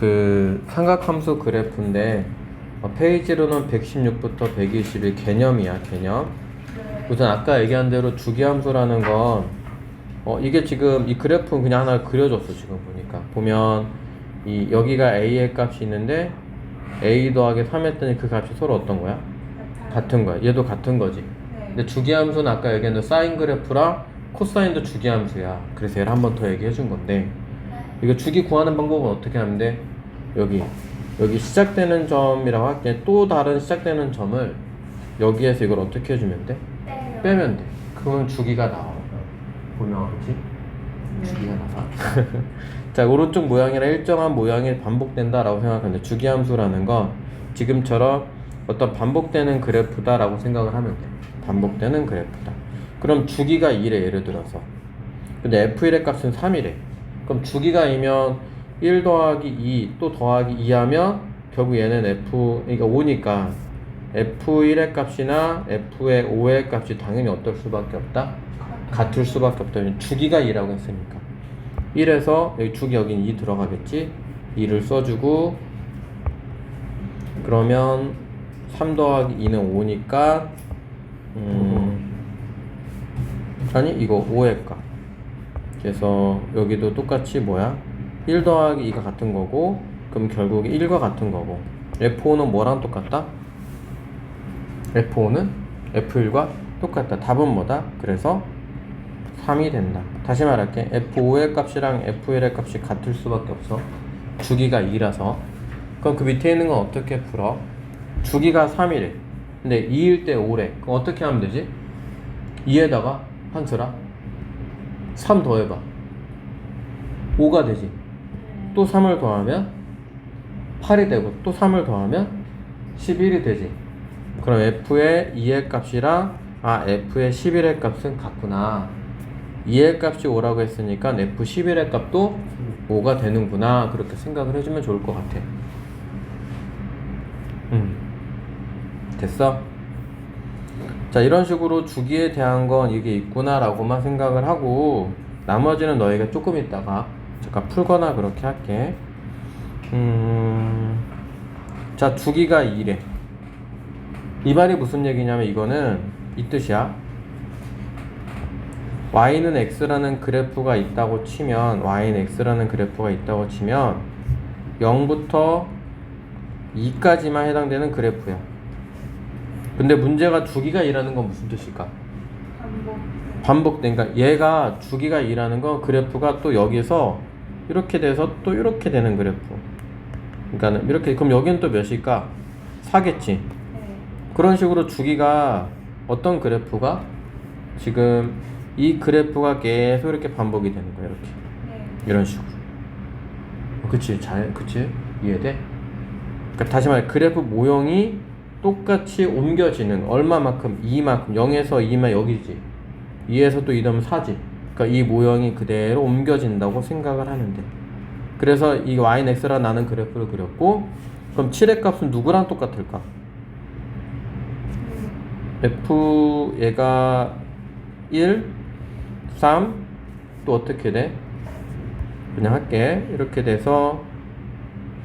그 삼각함수 그래프인데 어, 페이지로는 116부터 121 개념이야 개념 우선 아까 얘기한 대로 주기함수라는 건 어, 이게 지금 이 그래프는 그냥 하나 그려줬어 지금 보니까 보면 이 여기가 a의 값이 있는데 a 더하기 3 했더니 그 값이 서로 어떤 거야? 같은 거야 얘도 같은 거지 네. 근데 주기함수는 아까 얘기했던 사인 그래프랑 코사인도 주기함수야 그래서 얘를 한 번 더 얘기해 준 건데 이거 주기 구하는 방법은 어떻게 하면 돼? 여기 여기 시작되는 점이라고 할게. 또 다른 시작되는 점을 여기에서 이걸 어떻게 해주면 돼? 네. 빼면 돼. 그러면 주기가 나와. 보면 그지? 주기가 나와. 자 오른쪽 모양이랑 일정한 모양이 반복된다라고 생각하는데 주기 함수라는 건 지금처럼 어떤 반복되는 그래프다라고 생각을 하면 돼. 반복되는 그래프다. 그럼 주기가 2래 예를 들어서. 근데 f1의 값은 3이래 그럼 주기가 2면 1 더하기 2 또 더하기 2 하면 결국 얘는 f 그러니까 5니까 f1의 값이나 f의 5의 값이 당연히 어떨 수밖에 없다? 같을 수밖에 없다. 주기가 2라고 했으니까. 1에서 여기 주기 여긴 2 들어가겠지? 2를 써주고 그러면 3 더하기 2는 5니까 음 아니 이거 5의 값. 그래서 여기도 똑같이 뭐야 1 더하기 2가 같은 거고 그럼 결국 1과 같은 거고. F5는 뭐랑 똑같다? F5는 F1과 똑같다. 답은 뭐다? 그래서 3이 된다. 다시 말할게. F5의 값이랑 F1의 값이 같을 수밖에 없어. 주기가 2라서. 그럼 그 밑에 있는 건 어떻게 풀어? 주기가 3이래. 근데 2일 때 5래. 그럼 어떻게 하면 되지? 2에다가 한수라 3 더해봐. 5가 되지 또 3을 더하면 8이 되고 또 3을 더하면 11이 되지. 그럼 f의 2의 값이랑 아 f의 11의 값은 같구나. 2의 값이 5라고 했으니까 f 11의 값도 5가 되는구나. 그렇게 생각을 해주면 좋을 것 같아. 음. 됐어? 자 이런 식으로 주기에 대한 건 이게 있구나 라고만 생각을 하고 나머지는 너희가 조금 있다가 잠깐 풀거나 그렇게 할게. 음, 자 주기가 2래. 이 말이 무슨 얘기냐면 이거는 이 뜻이야. y는 x라는 그래프가 있다고 치면 y는 x라는 그래프가 있다고 치면 0부터 2까지만 해당되는 그래프야. 근데 문제가 주기가 2라는 건 무슨 뜻일까? 반복. 반복. 그러니까 얘가 주기가 2라는 건 그래프가 또 여기서 이렇게 돼서 또 이렇게 되는 그래프. 그러니까 이렇게 그럼 여기는 또 몇일까? 4겠지? 네. 그런 식으로 주기가 어떤 그래프가? 지금 이 그래프가 계속 이렇게 반복이 되는 거야 이렇게. 네. 이런 식으로. 어, 그치? 잘 그치? 이해돼? 그러니까 다시 말해 그래프 모형이 똑같이 옮겨지는 얼마만큼 2만큼 0에서 2만 여기지. 2에서 또2 더하면 4지 그러니까 이 모형이 그대로 옮겨진다고 생각을 하는데 그래서 이 y는 x라 나는 그래프를 그렸고 그럼 7의 값은 누구랑 똑같을까? f 얘가 1 3 또 어떻게 돼? 그냥 할게 이렇게 돼서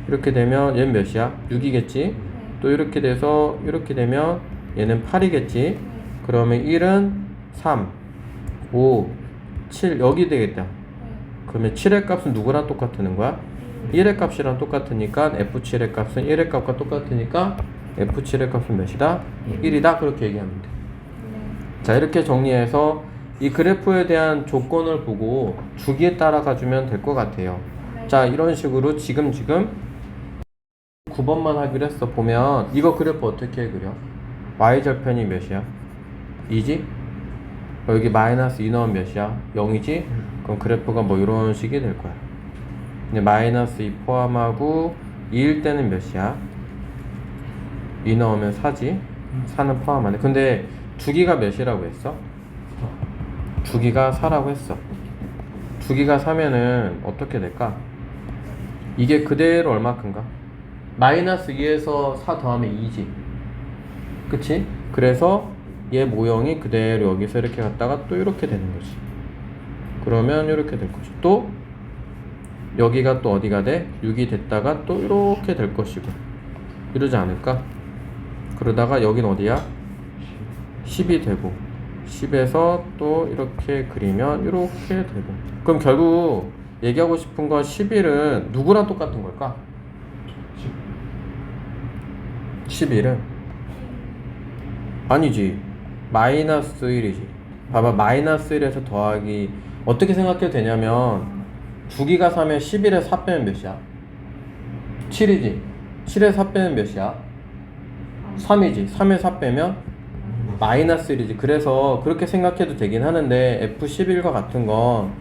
이렇게 되면 얘는 몇이야? 6이겠지? 네. 또 이렇게 돼서 이렇게 되면 얘는 8이겠지? 그러면 1은 3 5 7 여기 되겠다 네. 그러면 7의 값은 누구랑 똑같은 거야? 1의 값이랑 똑같으니까 F7의 값은 1의 값과 똑같으니까 F7의 값은 몇이다? 1이다 그렇게 얘기하면 돼. 네. 자 이렇게 정리해서 이 그래프에 대한 조건을 보고 주기에 따라 가주면 될 것 같아요. 네. 자 이런 식으로 지금 지금 9번만 하기로 했어 보면 이거 그래프 어떻게 그려? y절편이 몇이야? 2지? 여기 마이너스 2 넣으면 몇이야? 0이지? 그럼 그래프가 뭐 이런 식이 될 거야 근데 마이너스 2 포함하고 2일 때는 몇이야? 2 넣으면 4지? 4는 포함 안 해 근데 주기가 몇이라고 했어? 주기가 4라고 했어 주기가 4면은 어떻게 될까? 이게 그대로 얼마큼가? 마이너스 2에서 4 더하면 2지 그치? 그래서 얘 모형이 그대로 여기서 이렇게 갔다가 또 이렇게 되는 거지 그러면 이렇게 될 거지 또 여기가 또 어디가 돼? 6이 됐다가 또 이렇게 될 것이고 이러지 않을까? 그러다가 여긴 어디야? 10이 되고 10에서 또 이렇게 그리면 이렇게 되고 그럼 결국 얘기하고 싶은 건 11은 누구랑 똑같은 걸까? 11은 아니지 마이너스 1이지. 봐봐 마이너스 1에서 더하기 어떻게 생각해도 되냐면 주기가 3에 11에 4 빼면 몇이야? 7이지. 7에 4 빼면 몇이야? 3이지. 3에 4 빼면 마이너스 1이지. 그래서 그렇게 생각해도 되긴 하는데 F11과 같은 건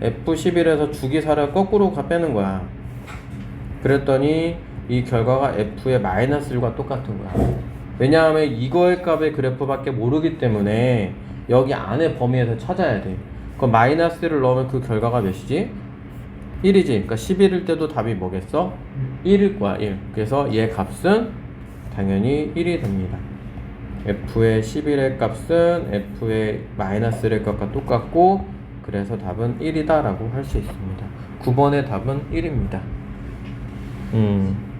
F11에서 주기사를 거꾸로 가 빼는 거야. 그랬더니 이 결과가 F의 마이너스 1과 똑같은 거야 왜냐하면 이거의 값의 그래프밖에 모르기 때문에 여기 안에 범위에서 찾아야 돼. 그럼 마이너스 1을 넣으면 그 결과가 몇이지? 1이지. 그러니까 11일 때도 답이 뭐겠어? 1일 거야 1 그래서 얘 값은 당연히 1이 됩니다. f의 11의 값은 f의 마이너스 1의 값과 똑같고 그래서 답은 1이다 라고 할 수 있습니다. 9번의 답은 1입니다. 음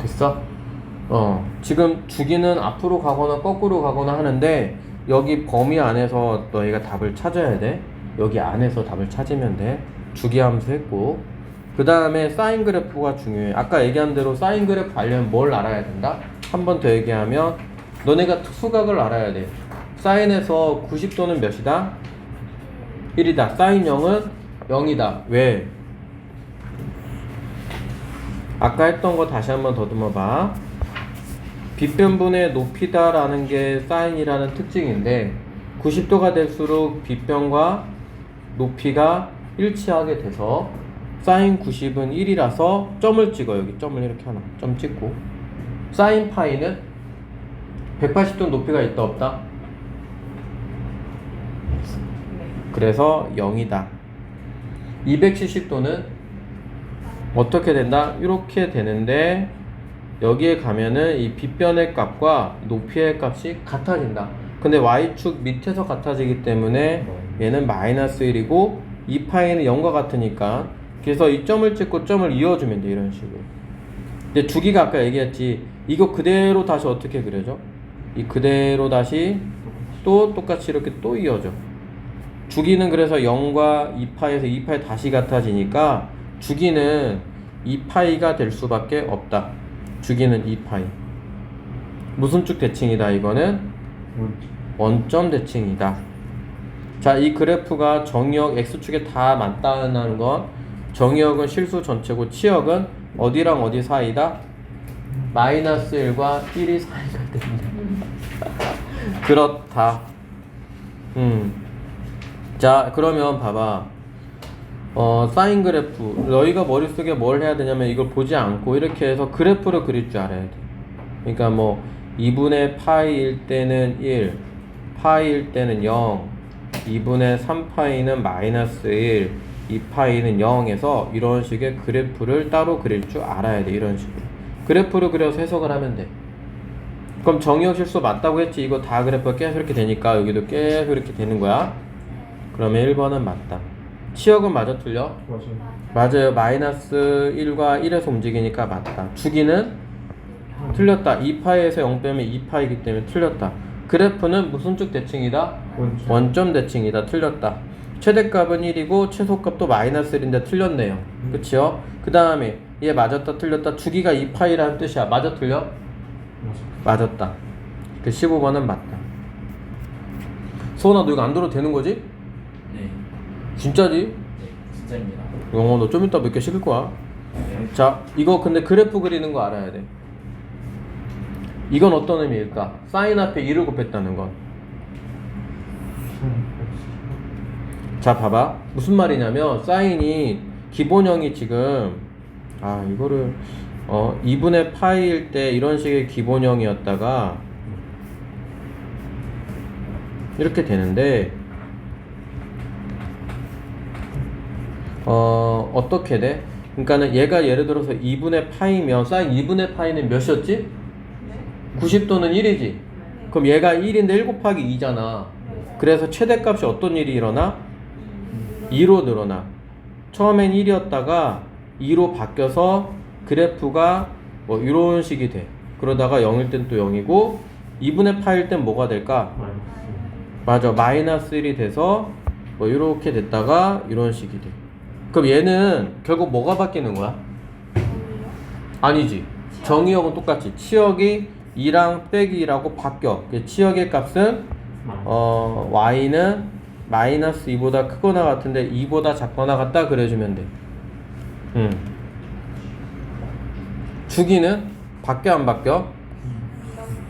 됐어? 어 지금 주기는 앞으로 가거나 거꾸로 가거나 하는데 여기 범위 안에서 너희가 답을 찾아야 돼 여기 안에서 답을 찾으면 돼 주기 함수 했고 그 다음에 사인 그래프가 중요해. 아까 얘기한 대로 사인 그래프 알려면 뭘 알아야 된다? 한 번 더 얘기하면 너네가 특수각을 알아야 돼. 사인에서 90도는 몇이다? 1이다. 사인 0은 0이다. 왜? 아까 했던 거 다시 한번 더듬어 봐. 빗변분의 높이다라는 게 사인이라는 특징인데 90도가 될수록 빗변과 높이가 일치하게 돼서 사인 90은 1이라서 점을 찍어 여기 점을 이렇게 하나 점 찍고 사인 파이는 180도 높이가 있다 없다? 그래서 0이다 270도는 어떻게 된다? 이렇게 되는데 여기에 가면은 이 빗변의 값과 높이의 값이 같아진다. 근데 y축 밑에서 같아지기 때문에 얘는 마이너스 1이고 이 파이는 0과 같으니까. 그래서 이 점을 찍고 점을 이어주면 돼 이런 식으로. 근데 주기가 아까 얘기했지. 이거 그대로 다시 어떻게 그려져? 이 그대로 다시 또 똑같이 이렇게 또 이어져. 주기는 그래서 0과 2파에서 2파에 다시 같아지니까 주기는 2파이가 될 수밖에 없다 주기는 2파이 무슨 쭉 대칭이다 이거는 원점 대칭이다 자, 이 그래프가 정의역 x축에 다 맞다는 건 정의역은 실수 전체고 치역은 어디랑 어디 사이다? 마이너스 1과 1이 사이가 된다. 그렇다. 음. 자, 그러면 봐봐. 어, 사인 그래프. 너희가 머릿속에 뭘 해야 되냐면 이걸 보지 않고 이렇게 해서 그래프를 그릴 줄 알아야 돼. 그러니까 뭐 2분의 파이일 때는 1, 파이일 때는 0, 2분의 3파이는 마이너스 1, 2파이는 0에서 이런 식의 그래프를 따로 그릴 줄 알아야 돼. 이런 식으로. 그래프를 그려서 해석을 하면 돼. 그럼 정의역 실수 맞다고 했지. 이거 다 그래프가 계속 이렇게 되니까 여기도 계속 이렇게 되는 거야. 그러면 1번은 맞다. 치역은 맞아 틀려? 맞아요. 마이너스 1과 1에서 움직이니까 맞다. 주기는 틀렸다. 2파이에서 0 빼면 2파이기 때문에 틀렸다. 그래프는 무슨 쪽 대칭이다? 원점 대칭이다. 틀렸다. 최대값은 1이고 최소값도 마이너스 1인데 틀렸네요. 그치요? 그 다음에 얘 맞았다 틀렸다 주기가 2파이라는 뜻이야. 맞아 틀려? 맞았다. 그 15번은 맞다. 소원아 너 이거 안 들어도 되는 거지? 네, 진짜지? 네, 진짜입니다. 영어 너 좀 이따 몇 개 시킬 거야. 네, 자, 이거 근데 그래프 그리는 거 알아야 돼. 이건 어떤 의미일까? 사인 앞에 1을 곱했다는 건. 자, 봐봐. 무슨 말이냐면, 사인이, 기본형이 지금, 아, 이거를, 어, 2분의 파이일 때 이런 식의 기본형이었다가, 이렇게 되는데, 어, 어떻게 돼? 그러니까는 얘가 예를 들어서 2분의 파이면, 사인 2분의 파이는 몇이었지? 90도는 1이지. 그럼 얘가 1인데 1 곱하기 2잖아. 그래서 최대값이 어떤 일이 일어나? 2로 늘어나. 처음엔 1이었다가 2로 바뀌어서 그래프가 뭐 이런 식이 돼. 그러다가 0일 땐 또 0이고 2분의 파일 땐 뭐가 될까? 맞아. 마이너스 1이 돼서 뭐 이렇게 됐다가 이런 식이 돼. 그럼 얘는 결국 뭐가 바뀌는 거야? 아니지. 정의역은 똑같지. 치역이 2랑 빼기 2라고 바뀌어. 그 치역의 값은 어, y는 마이너스 2보다 크거나 같은데 2보다 작거나 같다 그려주면 돼. 음. 주기는 바뀌어 안 바뀌어?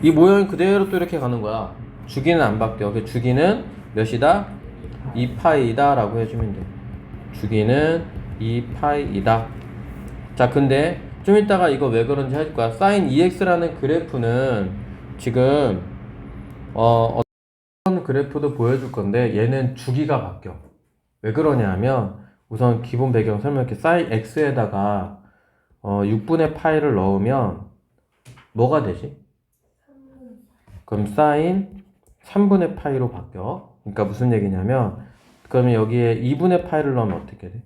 이 모양이 그대로 또 이렇게 가는 거야. 주기는 안 바뀌어. 그 주기는 몇이다? 2파이다 라고 해주면 돼. 주기는 2파이이다. 자, 근데 좀 이따가 이거 왜 그런지 할 거야. 사인 2x라는 그래프는 지금 어, 어떤 그래프도 보여줄 건데 얘는 주기가 바뀌어. 왜 그러냐 하면 우선 기본 배경 설명할게. 사인 x에다가 어, 6분의 파이를 넣으면 뭐가 되지? 그럼 사인 3분의 파이로 바뀌어. 그러니까 무슨 얘기냐면 그러면 여기에 2분의 파이를 넣으면 어떻게 돼?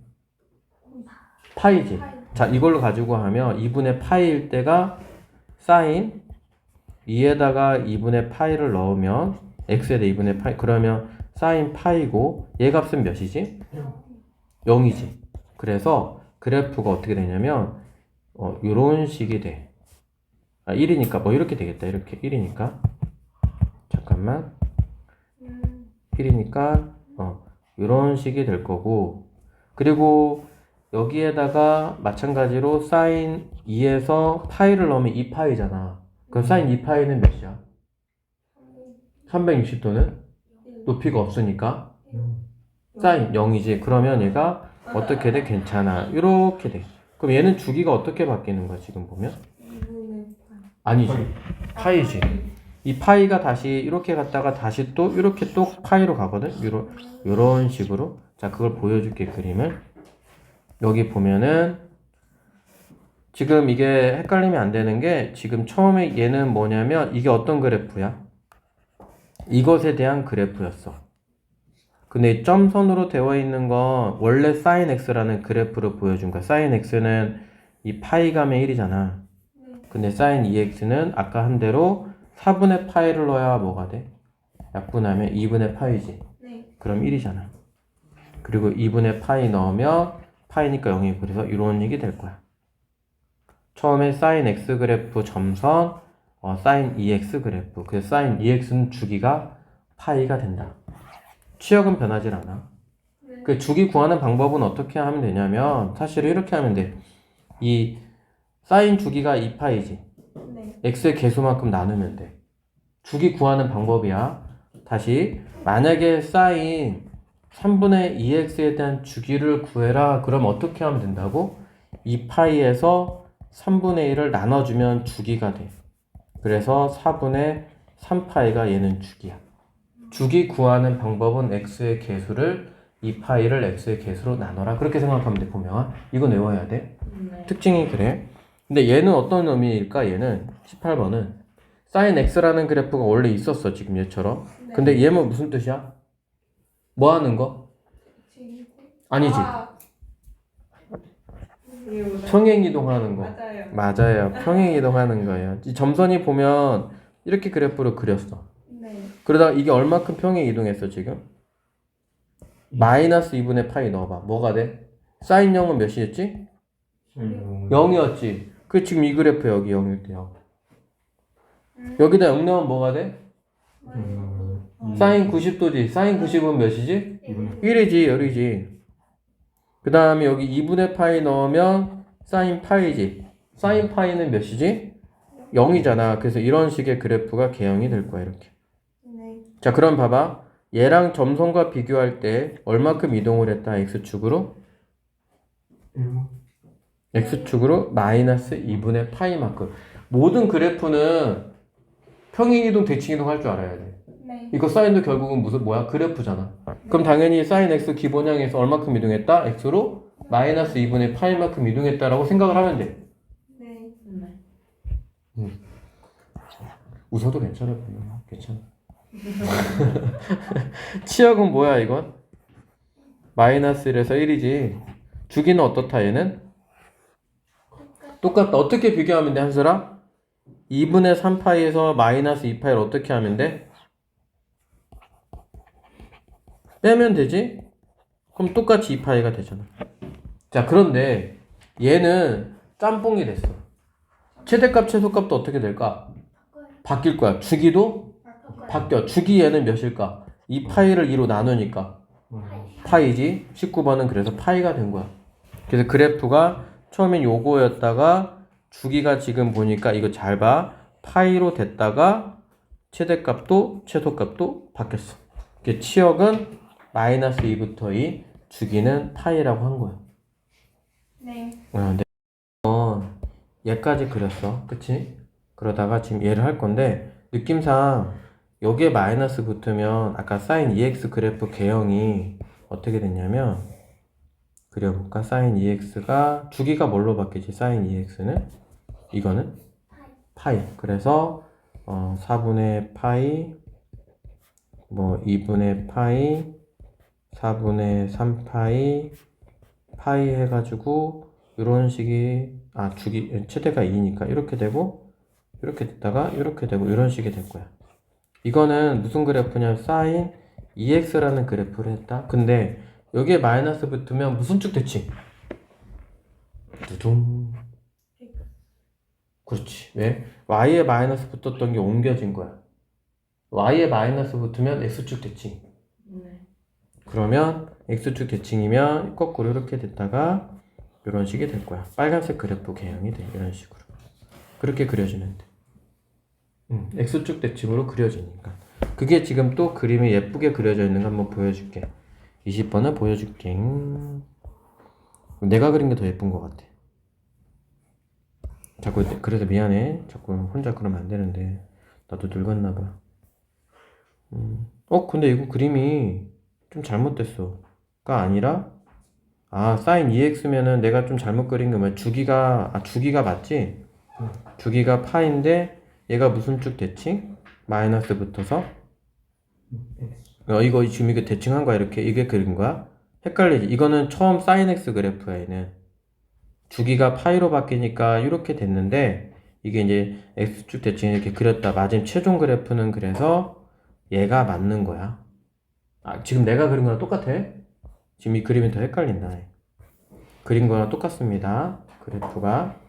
파이지. 자, 이걸로 가지고 하면 2분의 파이일 때가 사인 2에다가 2분의 파이를 넣으면 x에다 2분의 파이 그러면 사인 파이고 얘 값은 몇이지? 0 이지. 그래서 그래프가 어떻게 되냐면 어, 요런 식이 돼. 아, 1이니까 뭐 이렇게 되겠다. 이렇게 1이니까 잠깐만. 1이니까 어, 이런 식이 될 거고 그리고 여기에다가 마찬가지로 사인 2에서 파이를 넣으면 2파이잖아. 그럼 사인 2파이는 몇이야? 360도는? 높이가 없으니까? 사인 0이지. 그러면 얘가 어떻게 돼? 괜찮아. 이렇게 돼. 그럼 얘는 주기가 어떻게 바뀌는 거야 지금 보면? 2분의 아니지. 파이지 이 파이가 다시 이렇게 갔다가 다시 또 이렇게 또 파이로 가거든. 요런 요런 식으로. 자, 그걸 보여줄게 그림을. 여기 보면은 지금 이게 헷갈리면 안 되는 게 지금 처음에 얘는 뭐냐면 이게 어떤 그래프야? 이것에 대한 그래프였어. 근데 이 점선으로 되어 있는 건 원래 sin x라는 그래프를 보여준 거야. sin x는 이 파이감의 1이잖아. 근데 sin 2x는 아까 한 대로 4분의 파이를 넣어야 뭐가 돼? 약분하면 2분의 파이지. 네. 그럼 1이잖아. 그리고 2분의 파이 넣으면 파이니까 0이고 그래서 이런 얘기 될 거야. 처음에 sin x 그래프 점선, 어, sin 2x 그래프. 그 sin 2x는 주기가 파이가 된다. 취역은 변하지 않아. 그 주기 구하는 방법은 어떻게 하면 되냐면 사실 이렇게 하면 돼. 이 sin 주기가 2파이지. 네. x의 개수만큼 나누면 돼. 주기 구하는 방법이야. 다시 만약에 사인 3분의 2x에 대한 주기를 구해라. 그럼 어떻게 하면 된다고? 2파이에서 3분의 1을 나눠주면 주기가 돼. 그래서 4분의 3파이가 얘는 주기야. 주기 구하는 방법은 x의 개수를 2파이를 x의 개수로 나눠라. 그렇게 생각하면 돼, 보면. 이거 외워야 돼. 네. 특징이 그래. 근데 얘는 어떤 의미일까? 얘는 18번은 sin x라는 그래프가 원래 있었어 지금 얘처럼. 근데 얘는 무슨 뜻이야? 뭐 하는 거? 아니지. 아. 평행 이동하는 거. 맞아요. 맞아요. 평행 이동하는 거예요. 이 점선이 보면 이렇게 그래프를 그렸어. 네. 그러다가 이게 얼마큼 평행 이동했어 지금? 마이너스 2분의 파이 넣어봐. 뭐가 돼? 사인 0은 몇이었지? 0이었지. 그 지금 이 그래프 여기 0일 때 0. 여기다 0 넣으면 뭐가 돼? 사인 90도지. 사인 90은 몇이지? 1이지, 1이지. 그 다음에 여기 2분의 파이 넣으면 사인 파이지. 사인 파이는 몇이지? 0이잖아. 그래서 이런 식의 그래프가 개형이 될 거야, 이렇게. 네. 자, 그럼 봐봐. 얘랑 점선과 비교할 때 얼마큼 이동을 했다, x축으로? X축으로 마이너스 2분의 파이만큼. 모든 그래프는 평행이동, 대칭이동 할 줄 알아야 돼. 네. 이거 사인도 결국은 무슨 뭐야? 그래프잖아. 그럼 당연히 사인 x 기본형에서 얼마큼 이동했다? x로 마이너스 2분의 파이만큼 이동했다라고 생각을 하면 돼. 네. 웃어도 괜찮아 괜찮아. 치역은 뭐야 이건? 마이너스 1에서 1이지. 주기는 어떻다 얘는? 똑같다. 어떻게 비교하면 돼 한슬아? 2분의 3파이에서 마이너스 2파이를 어떻게 하면 돼? 빼면 되지? 그럼 똑같이 2파이가 되잖아. 자, 그런데 얘는 짬뽕이 됐어. 최대값, 최소값도 어떻게 될까? 바뀔 거야. 주기도 바뀌어. 주기 얘는 몇일까? 2파이를 2로 나누니까 파이지. 19번은 그래서 파이가 된 거야. 그래서 그래프가 처음엔 요거였다가 주기가 지금 보니까 이거 잘 봐. 파이로 됐다가 최대값도 최소값도 바뀌었어. 치역은 마이너스 2부터 2, 주기는 파이라고 한 거야. 네. 어, 네. 어, 얘까지 그렸어. 그치? 그러다가 지금 얘를 할 건데, 느낌상 여기에 마이너스 붙으면 아까 사인 EX 그래프 개형이 어떻게 됐냐면, 그려볼까? 사인 EX가, 주기가 뭘로 바뀌지? 사인 EX는? 이거는? 파이. 그래서, 어, 4분의 파이, 뭐, 2분의 파이, 4분의 3파이, 파이 해가지고, 이런 식이 아 주기 최대가 2니까 이렇게 되고 이렇게 됐다가 이렇게 되고 이런 식이 될 거야. 이거는 무슨 그래프냐 사인 EX라는 그래프를 했다. 근데 여기에 마이너스 붙으면 무슨 쭉 대칭? 두둥. 그렇지. 왜? Y에 마이너스 붙었던 게 옮겨진 거야. Y에 마이너스 붙으면 X축 대칭. 네. 그러면 X축 대칭이면 거꾸로 이렇게 됐다가 이런 식이 될 거야. 빨간색 그래프 개형이 돼. 이런 식으로. 그렇게 그려주면 돼. 음, X축 대칭으로 그려지니까. 그게 지금 또 그림이 예쁘게 그려져 있는 거 한번 보여줄게. 20번을 보여줄게. 음. 내가 그린 게 더 예쁜 것 같아. 자꾸, 그래서 미안해. 자꾸 혼자 그러면 안 되는데. 나도 늙었나 봐. 음. 어, 근데 이거 그림이 좀 잘못됐어.가 아니라, 아, 사인 EX면은 내가 좀 잘못 그린 거 뭐야? 주기가, 아, 주기가 맞지? 주기가 파인데, 얘가 무슨 쭉 대칭? 마이너스 붙어서? 어, 이거 지금 이거 대칭한 거야, 이렇게. 이게 그린 거야? 헷갈리지? 이거는 처음 사인 X 그래프야, 얘는. 주기가 파이로 바뀌니까 이렇게 됐는데, 이게 이제 X축 대칭 이렇게 그렸다. 마지막 최종 그래프는 그래서 얘가 맞는 거야. 아, 지금 내가 그린 거랑 똑같아? 지금 이 그림이 더 헷갈린다. 그린 거랑 똑같습니다. 그래프가.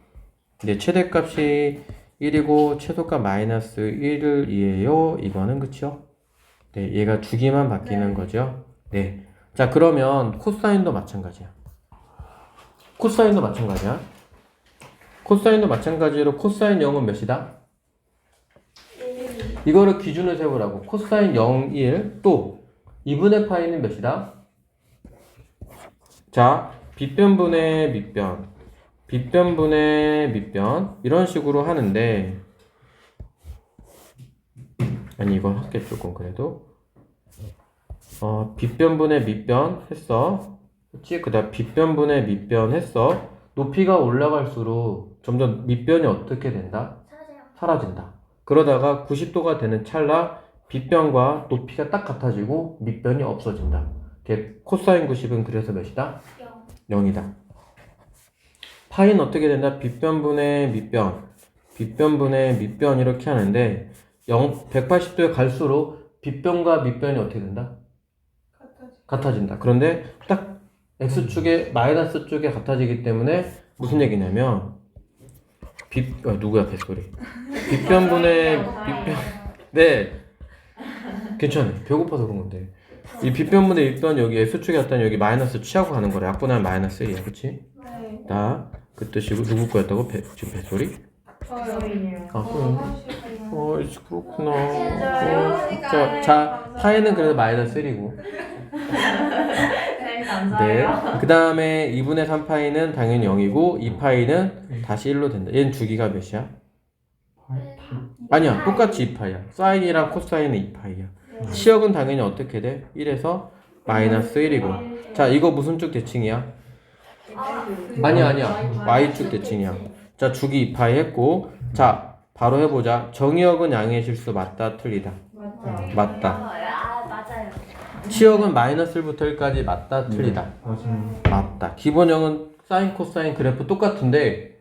근데 최대값이 1이고 최소값 마이너스 1을 이에요. 이거는 그쵸? 네, 얘가 주기만 바뀌는 네. 거죠. 네. 자, 그러면 코사인도 마찬가지야. 코사인도 마찬가지야. 코사인도 마찬가지로 코사인 0은 몇이다? 이거를 기준을 세우라고. 코사인 0, 1, 또 2분의 파이는 몇이다? 자, 빗변분의 밑변, 빗변분의 밑변 이런 식으로 하는데 아니 이거 할게 조금 그래도 어 빗변분의 밑변 했어 그치? 그 다음 빗변분의 밑변 했어 높이가 올라갈수록 점점 밑변이 어떻게 된다? 사라져요. 사라진다. 그러다가 90도가 되는 찰나 빗변과 높이가 딱 같아지고 밑변이 없어진다. 이게 코사인 90은 그래서 몇이다? 0. 0이다. 파이는 어떻게 된다? 빗변분의 밑변, 빗변분의 밑변 이렇게 하는데 0, 180도에 갈수록 빗변과 밑변이 어떻게 된다? 같아진다. 그런데 딱 x축에 마이너스 쪽에 같아지기 때문에 무슨 얘기냐면 빗 아, 누구야 뱃소리 빗변분의 빗변 네 괜찮아 배고파서 그런 건데 이 빗변분의 밑변 여기 x축에 같다는 여기 마이너스 취하고 가는 거래 약분하면 마이너스 1이야 그치? 네. 나그 뜻이고 누구 거였다고 배, 지금 뱃소리? 저요. 아 어, 그럼. 어 이제 그렇구나? 어, 자, 자 파이는 그래도 마이너스 1이고 네, 감사해요. 네. 그 다음에 2분의 3파이는 당연히 0이고 2파이는 다시 1로 된다. 얘는 주기가 몇이야? 아니야. 똑같이 2파이야. 사인이랑 코사인은 2파이야. 치역은 당연히 어떻게 돼? 1에서 마이너스 1이고. 자, 이거 무슨 쭉 대칭이야? 아니야, 아니야. Y축 대칭이야. 자, 주기 2파이 했고. 자, 바로 해보자. 정의역은 양의 실수 맞다, 틀리다. 맞다. 맞다. 아, 맞아요. 치역은 마이너스 1부터 1까지 맞다 틀리다 맞아요. 맞다 기본형은 사인 코사인 그래프 똑같은데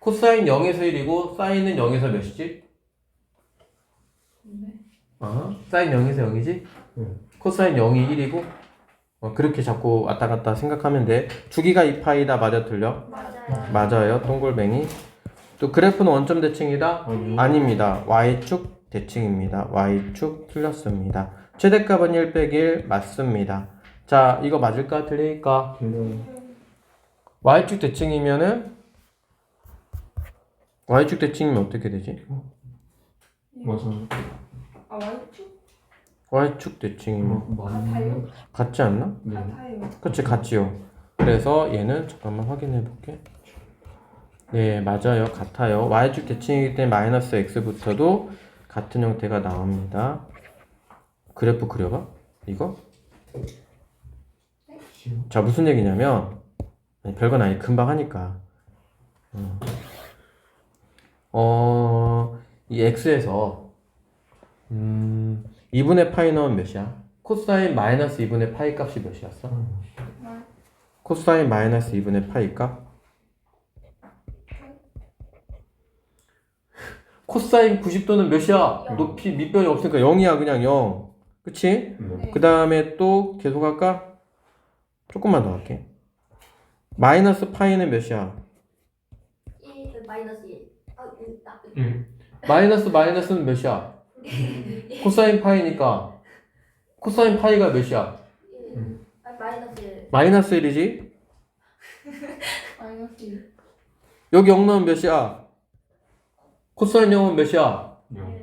코사인 0에서 1이고 사인은 0에서 몇이지? 네. 어? 사인 0에서 0이지? 네. 코사인 0이 1이고 어, 그렇게 자꾸 왔다 갔다 생각하면 돼 주기가 2파이다 맞아 틀려? 맞아요. 맞아요 동글뱅이 또 그래프는 원점 대칭이다? 아니요. 아닙니다 y축 대칭입니다 y축 틀렸습니다 최대값은 1 빼기 1 맞습니다 자 이거 맞을까 틀릴까? 틀려요. y축 대칭이면은 y축 대칭이면 어떻게 되지? 맞아요. 아 Y축 y축 대칭이면 같아요? 같지 않나? 네. 같아요. 그치 같지요 그래서 얘는 잠깐만 확인해 볼게 네 맞아요 같아요 y축 대칭이기 때문에 마이너스 x부터도 같은 형태가 나옵니다 그래프 그려봐 이거 자 무슨 얘기냐면 아니, 별건 아니 금방 하니까 음. 어이 x에서 음 2분의 파이 넣으면 몇이야? 코사인 마이너스 2분의 파이 값이 몇이었어? 코사인 마이너스 2분의 파이 값? 코사인 90도는 몇이야? 영. 높이 밑변이 없으니까 0이야 그냥 0 그치? 네. 그 다음에 또 계속 할까? 조금만 더 할게 마이너스 파이는 몇이야? 1 마이너스 1. 아, 음, 나. 일. 마이너스 마이너스는 몇이야? 코사인 파이니까 코사인 파이가 몇이야? 1. 아, 마이너스 1. 마이너스 1이지? 마이너스 1. 여기 0 넣으면 몇이야? 코사인 0은 몇이야? 영.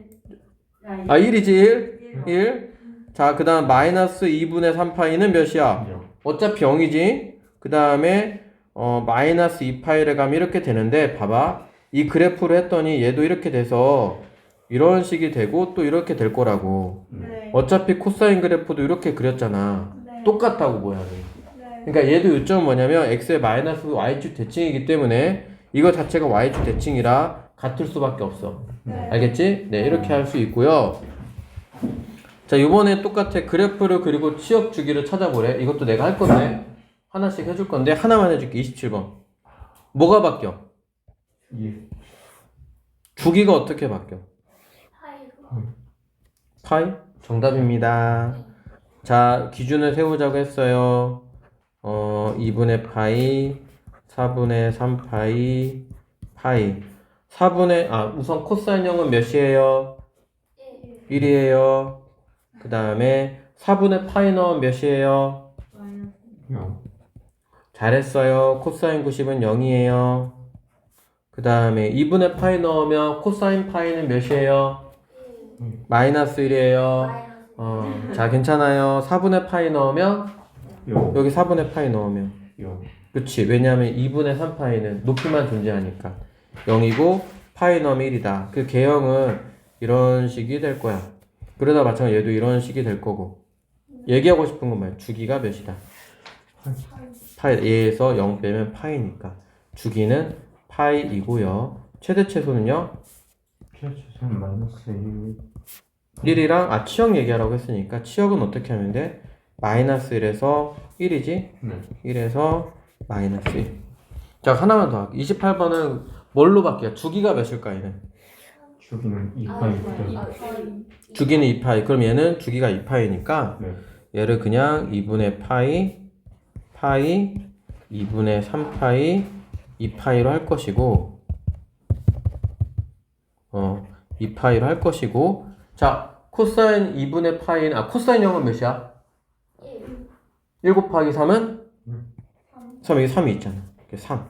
아 1이지 1? 1? 자 그 다음 마이너스 2분의 3파이는 몇이야? 영. 어차피 0이지 그 다음에 어 마이너스 2파이를 가면 이렇게 되는데 봐봐 이 그래프를 했더니 얘도 이렇게 돼서 이런 식이 되고 또 이렇게 될 거라고 네. 어차피 코사인 그래프도 이렇게 그렸잖아 네. 똑같다고 모양이 네. 그러니까 얘도 요점은 뭐냐면 x의 마이너스 y축 대칭이기 때문에 이거 자체가 y축 대칭이라 같을 수밖에 없어 네. 알겠지? 네 이렇게 할 수 있고요 자 이번에 똑같아 그래프를 그리고 치역 주기를 찾아보래 이것도 내가 할 건데 하나씩 해줄 건데 하나만 해줄게 27번 뭐가 바뀌어? 일. 주기가 어떻게 바뀌어? 파이. 파이? 정답입니다 자 기준을 세우자고 했어요 어 2분의 파이 4분의 3파이 파이 4분의 아 우선 코사인형은 몇이에요? 1. 1이에요 그 다음에 4분의 파이 넣으면 몇이에요? 잘했어요. 코사인 90은 0이에요. 그 다음에 2분의 파이 넣으면 코사인 파이는 몇이에요? 1. 마이너스 1이에요. 마이너스. 어, 자, 괜찮아요. 4분의 파이 넣으면, 영. 여기 4분의 파이 넣으면. 영. 그치. 왜냐면 2분의 3파이는 높이만 존재하니까. 0이고, 파이 넣으면 1이다. 그 개형은 이런 식이 될 거야. 그러다 마찬가지 얘도 이런 식이 될 거고. 얘기하고 싶은 건 뭐야? 주기가 몇이다. 파이 얘에서 0 빼면 파이니까 주기는 파이이고요. 최대 최소는요. 최초는 마이너스 일. 1이랑 아 치역 얘기하라고 했으니까 치역은 어떻게 하면 돼? 마이너스 1에서 1이지? 네. 1에서 마이너스 1. 자 하나만 더 할게. 28번은 뭘로 바뀌어? 주기가 몇일까 얘는? 주기는 이 아, 파이부터. 아, 파이. 주기는 2파이. 그럼 얘는 주기가 2파이니까 네. 얘를 그냥 2분의 파이 파이 2분의 3파이 2파이로 할 것이고 어 2파이로 할 것이고 자 코사인 2분의 파이는 아 코사인 0은 몇이야? 1. 1 곱하기 3은? 음. 3 여기 3이 있잖아 이렇게 3.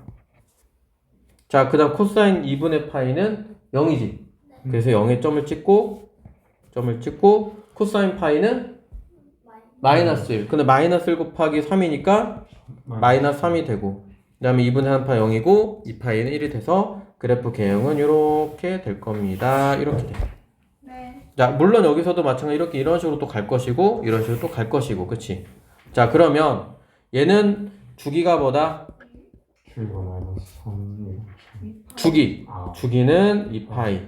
자, 그 다음 코사인 2분의 파이는 0이지. 그래서 0에 점을 찍고, 점을 찍고, 코사인 파이는 마이너스 1. 근데 마이너스 1 곱하기 3이니까 마이너스 3이 되고, 그 다음에 2분의 3파 0이고, 2파이는 1이 돼서 그래프 개형은 이렇게 될 겁니다. 이렇게 돼. 네. 자, 물론 여기서도 마찬가지 이렇게 이런 식으로 또 갈 것이고, 이런 식으로 또 갈 것이고, 그치? 자, 그러면 얘는 주기가 뭐다? 주기가 마이너스 3. 주기. 아. 주기는 2파이.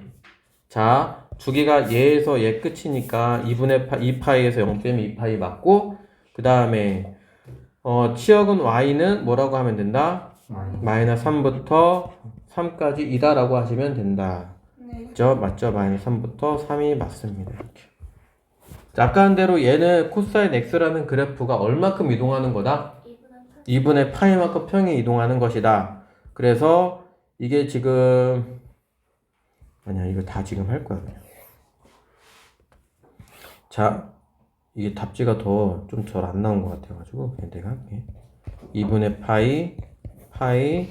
자, 주기가 얘에서 얘 끝이니까 2분의 파, 2파이에서 0 빼면 2파이 맞고 그 다음에 어, 치역은 y는 뭐라고 하면 된다? 마이너스 마이너스 3부터 3까지 이다라고 하시면 된다. 네. 맞죠? 맞죠? 마이너스 3부터 3이 맞습니다. 이렇게. 자, 아까 한 대로 얘는 코사인 x라는 그래프가 얼마큼 이동하는 거다? 2분의 8 2분의 파이만큼 평이 이동하는 것이다. 그래서 이게 지금 아니야 이거 다 지금 할 거야. 자 이게 답지가 더좀잘안 나온 것 같아가지고 내가 할게. 2분의 파이 파이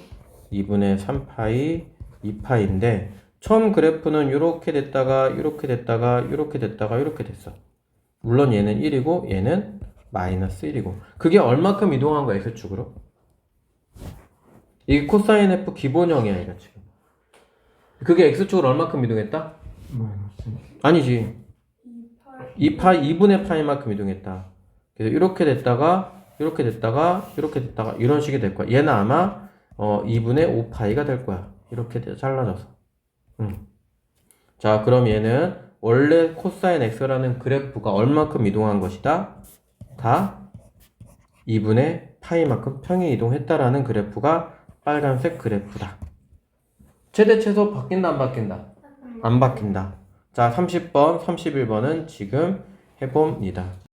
2분의 3파이 2파이인데 처음 그래프는 이렇게 됐다가 이렇게 됐다가 이렇게 됐다가 이렇게 됐어. 물론 얘는 1이고 얘는 마이너스 1이고 그게 얼마큼 이동한 거야 x축으로? 이게 코사인 f 기본형이야 이거 지금 그게 x축으로 얼마큼 이동했다? 마이너스 아니지 2, 8. 2파 2분의 파이만큼 이동했다 그래서 이렇게 됐다가 이렇게 됐다가 이렇게 됐다가 이런 식이 될 거야 얘는 아마 어 2분의 5파이가 될 거야 이렇게 돼- 잘라져서 음. 자 그럼 얘는 원래 코사인 x라는 그래프가 얼마큼 이동한 것이다? 다 2분의 파이만큼 평이 이동했다라는 그래프가 빨간색 그래프다. 최대 최소 바뀐다 안 바뀐다? 안 바뀐다. 자 30번, 31번은 지금 해봅니다.